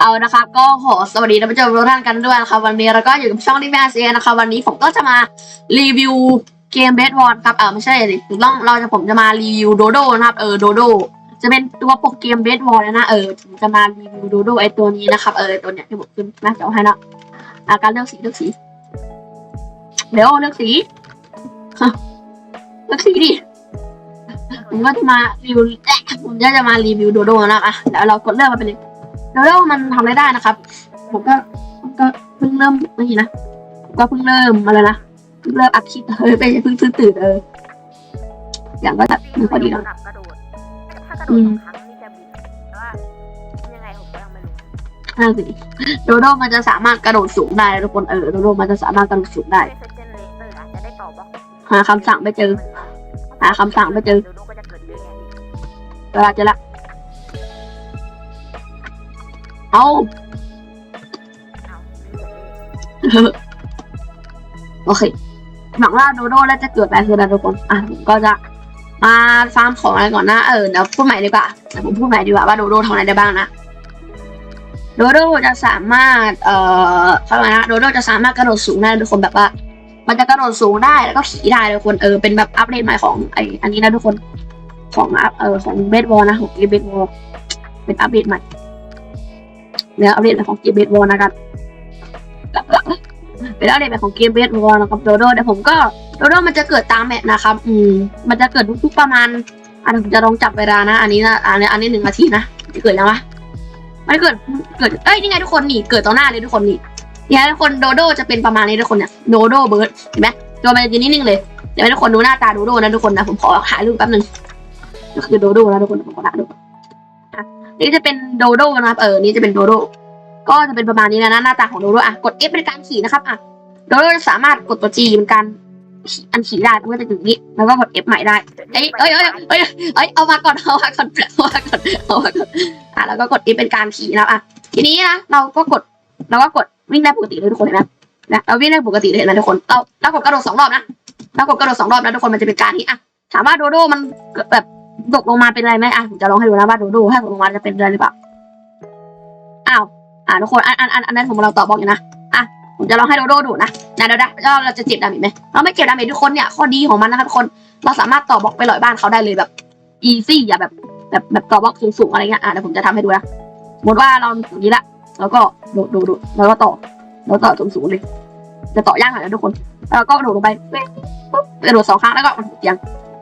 เอานะครับก็ขอสวัสดีท่านผู้ชมทุกท่านกันด้วยนะครับวันนี้เราก็อยู่กับช่องดิแมสเอนะครับวันนี้ผมก็จะมารีวิวเกมเบสบอลครับเออไม่ใช่ดิถูกต้องเราจะผมจะมารีวิวโดโดนะครับเออโดโดจะเป็นตัวโปรเกมเบสบอลนะเออผมจะมารีวิวโดโดไอตัวนี้นะครับเออตัวเนี้ยที่ผมขึ้นหน้าจอให้นะอาการเลือกสีเลือกสีเดี๋ยวเลือกสีเลือกสีดิผมก็จะมารีวิวแอะผมจะจะมารีวิวโดโดนะครับอะแล้วเรากดเลือกมาเป็นเลย โดโดมันทำอะไรได้นะครับ ผมก็ผมก็เพิ่งเริ่มนี่นะผมก็เพิ่งเริ่มมาแล้วนะเพิ่งเริ่มอัดคลิปเออไม่ใช่เพิ่งตื่นตื่นเอออย่างก็จะไม่ค่อยดีเนาะระดับกระโดด ถ้ากระโดอืดมสองครั้งนี่จะบินแต่ว่ายังไงผมก็ยังไม่รู้นั่นสิโดโดมันจะสามารถกระโดดสูงได้นะทุกคนเออโดโดมันจะสามารถกระโดดสูงได้ ไม่เซนเจนเลเตอร์อาจจะได้ต่อบล็อกหาคำสั่งไม่เจอ หาคำสั่งไม่เจอโดโดก็จะเกิดเรื่องไงพี่เวลาเจะละ เอาโอเคหวังว่าโดโดแล้วจะเกิดอะไรขึ้นนะทุกคน อะผมก็จะมาฟาร์มของอะไรก่อนนะ เออเดี๋ยวพูดใหม่ดีกว่าเดี๋ยวผมพูดใหม่ดีกว่าว่าโดโดทำอะไรได้บ้างนะ โดโดจะสามารถ เอ่อเขาเรียกว่านะ โดโดจะสามารถกระโดดสูงได้ทุกคนแบบว่า มันจะกระโดดสูงได้แล้วก็ขี่ได้ทุกคน เออ เป็นแบบอัปเดตใหม่ของไออันนี้นะทุกคน ของอัพ เออ ของเบสบอลนะ ของเกมเบสบอลเป็นอัปเดตใหม่ เนี่ยอัปเดตของเกมเบสบอลนะครับเป็นอัปเดตใหม่ของเกมเบสบอลนะครับโดโดเดี๋ยวผมก็โดโดมันจะเกิดตามแมปนะครับ อืม มันจะเกิดทุกๆประมาณอันผมจะลองจับเวลานะ อันนี้นะอันนี้อันนี้หนึ่งนาทีนะจะเกิดยังวะมันเกิดเกิดเอ้ยนี่ไงทุกคนนี่เกิดต่อหน้าเลยทุกคนนี่เนี่ยทุกคนโดโดจะเป็นประมาณนี้ทุกคนเนี่ยโดโดเบิร์ดเห็นไหมตัวมันจะนนิ่งๆเลยเดี๋ยวให้ทุกคนดูหน้าตาโดโดนะทุกคนนะผมขอหารูปแป๊บหนึงก็คือโดโดนะทุกคนผมขอหาดู นี่จะเป็นโดโดนะครับ เออ นี่จะเป็นโดโด ก็จะเป็นประมาณนี้นะหน้าตาของโดโดอะ กด F เป็นการขี่นะครับ อะ โดโดจะสามารถกดตัว G เป็นการอันขี่ได้มันก็จะถึงนี้ แล้วก็กด F ใหม่ได้ เอ้ยเอ้ยเอ้ยเอ้ยเอ้ย เอามาก่อน เอามาก่อน เอามาก่อน เอามาก่อน อะ แล้วก็กด F เป็นการขี่นะครับอะ ทีนี้นะ เราก็กด เราก็กดวิ่งได้ปกติเลยทุกคนเห็นไหมนะ เราวิ่งได้ปกติเลยเห็นไหมทุกคน เราเรากดกระโดดสองรอบนะ เรากดกระโดดสองรอบนะทุกคน มันจะเป็นการที่อะถามว่าโดโดมันแบบ ตกลงมาเป็นอะไรไหมอะผมจะลองให้ดูนะว่าดโดถ้าตกลงมาจะเป็นอะไรหรือเปล่าอ้าวอ่าทุกคนอันอันอันอันนั้นผมเราตอบบอกอยู่นะอะผมจะลองให้โดโดดูนะนะเดี๋ยวนะแล้วเราจะเจ็บดาเมจไหมเราไม่เก็บดาเมจทุกคนเนี่ยข้อดีของมันนะครับทุกคนเราสามารถต่อบล็อกไปหลอยบ้านเขาได้เลยแบบอีซี่อย่าแบบแบบแบบต่อบล็อกสูงๆอะไรเงี้ยอะเดี๋ยวผมจะทำให้ดูนะสมมติว่าเราอย่างนี้ละแล้วก็โดดโดดโดดแล้วก็ต่อแล้วต่อสูงๆเลยจะต่อยากหน่อยนะทุกคนแล้วก็โดดลงไปปุ๊บปุ๊บกระโดดสองครั้งแล้วก็มันเสียง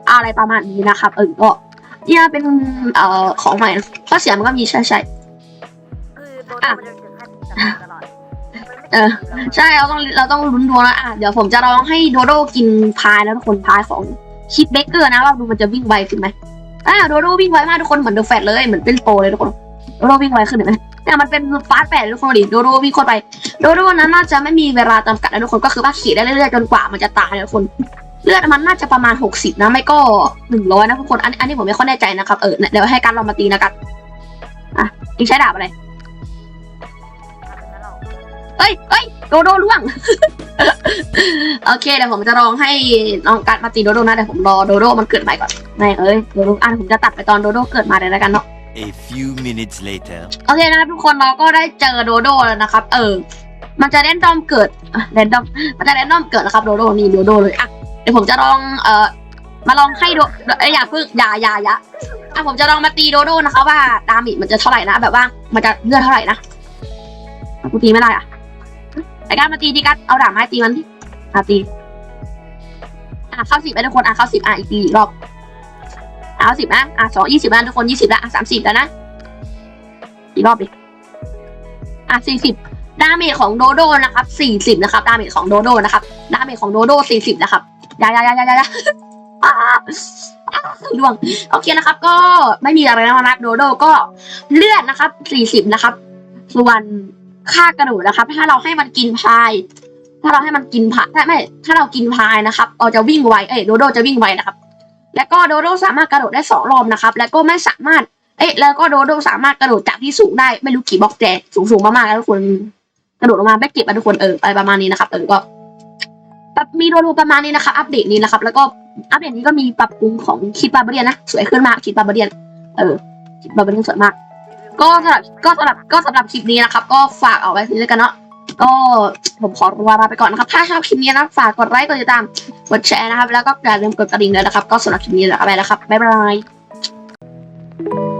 อะไรประมาณนี้นะครับ เออก็เนี่ยเป็นเอ่อของใหม่นะข้อเสียมันก็มีใช่ใช่คือโดโดมันจะถึงขั้นตลอดเออใช่เราต้องเราต้องลุ้นดวงแล้วอะเดี๋ยวผมจะลองให้โดโดกินพายแล้วทุกคนพายของชิปเบเกอร์นะว่าดูมันจะวิ่งไวขึ้นไหมอ่าโดโดวิ่งไวมากทุกคนเหมือนเดอะแฟตเลยเหมือนเป็นโปรเลยทุกคนโดโดวิ่งไวขึ้นเห็นไหมเนี่ยมันเป็นฟาสต์แปดทุกคนดิโดโดวิ่งเข้าไปโดโดนั้นน่าจะไม่มีเวลาจำกัดนะทุกคนก็คือว่าขี่ได้เรื่อยๆจนกว่ามันจะตายนะทุกคน เลือดมันน่าจะประมาณหกสิบนะ ไม่ก็หนึ่งร้อยนะทุกคนอันอันนี้ผมไม่ค่อยแน่ใจนะครับ เออเดี๋ยวให้การลองมาตีนะกันอะอีกใช้ดาบอะไรเอ้ยเอ้ยโดโดล่วง โอเคเดี๋ยวผมจะลองให้น้องกัดมาตีโดโดนะเดี๋ยวผมรอโดโดมันเกิดใหม่ก่อนไม่เอ้ยโดโดอะผมจะตัดไปตอนโดโดเกิดมาเลยแล้วกันเนาะ A few minutes later. โอเคนะครับทุกคนเราก็ได้เจอโดโดแล้วนะครับ เออ มันจะแรนดอมเกิดแรนดอมมันจะแรนดอมเกิดนะครับโดโดนี่โดโดเลยอะ เดี๋ยวผมจะลองเอ่อมาลองให้โดเอ้ยอย่าเพิ่งอย่าอย่าอย่าอะผมจะลองมาตีโดโดนะคะว่าดามิมันจะเท่าไหร่นะแบบว่ามันจะเลือดเท่าไหร่นะกูตีไม่ได้อะไอ้การมาตีดีกัดเอาดาบไม้ตีมันที่อะตีอะเข้าสิบไปทุกคนอะเข้าสิบอะอีกตีรอบอะเข้าสิบนะอะสองยี่สิบนะทุกคนยี่สิบละอะสามสิบแล้วนะอีกรอบดิอะสี่สิบดาเมจของโดโดนะครับสี่สิบนะครับดาเมจของโดโดนะครับดาเมจของโดโดสี่สิบนะครับ ยายายายายายาอ่าอ่าล่วงโอเคนะครับ ก็ไม่มีอะไรแล้วนะครับโดโดก็เลือดนะครับสี่สิบนะครับ ส่วนค่ากระดูกนะครับ ถ้าเราให้มันกินพาย ถ้าเราให้มันกินพายถ้าไม่ถ้าเรากินพายนะครับเราจะวิ่งไวเอ้ยโดโดจะวิ่งไวนะครับ แล้วก็โดโดสามารถกระโดดได้สองรอบนะครับ แล้วก็ไม่สามารถ เอ้ยแล้วก็โดโดสามารถกระโดดจากที่สูงได้ไม่รู้กี่บล็อกแต่สูงสูงๆมากๆแล้วทุกคนกระโดดลงมาไม่เก็บอะทุกคนเออไรประมาณนี้นะครับเออก็ มีโดโดประมาณนี้นะครับอัปเดตนี้นะครับ แล้วก็อัปเดตนี้ก็มีปรับปรุงของคิดบาร์เบียนนะ สวยขึ้นมากคิดบาร์เบียน เออคิดบาร์เบียนสวยมาก ก็สำหรับก็สำหรับก็สำหรับคลิปนี้นะครับ ก็ฝากเอาไว้ทีนี้กันเนาะก็ผมขอลาไปก่อนนะครับ ถ้าชอบคลิปนี้นะฝากกดไลค์กดติดตามกดแชร์นะครับ แล้วก็อย่าลืมกดกระดิ่งด้วยนะครับ ก็สำหรับคลิปนี้แล้วไปแล้วครับบ๊ายบาย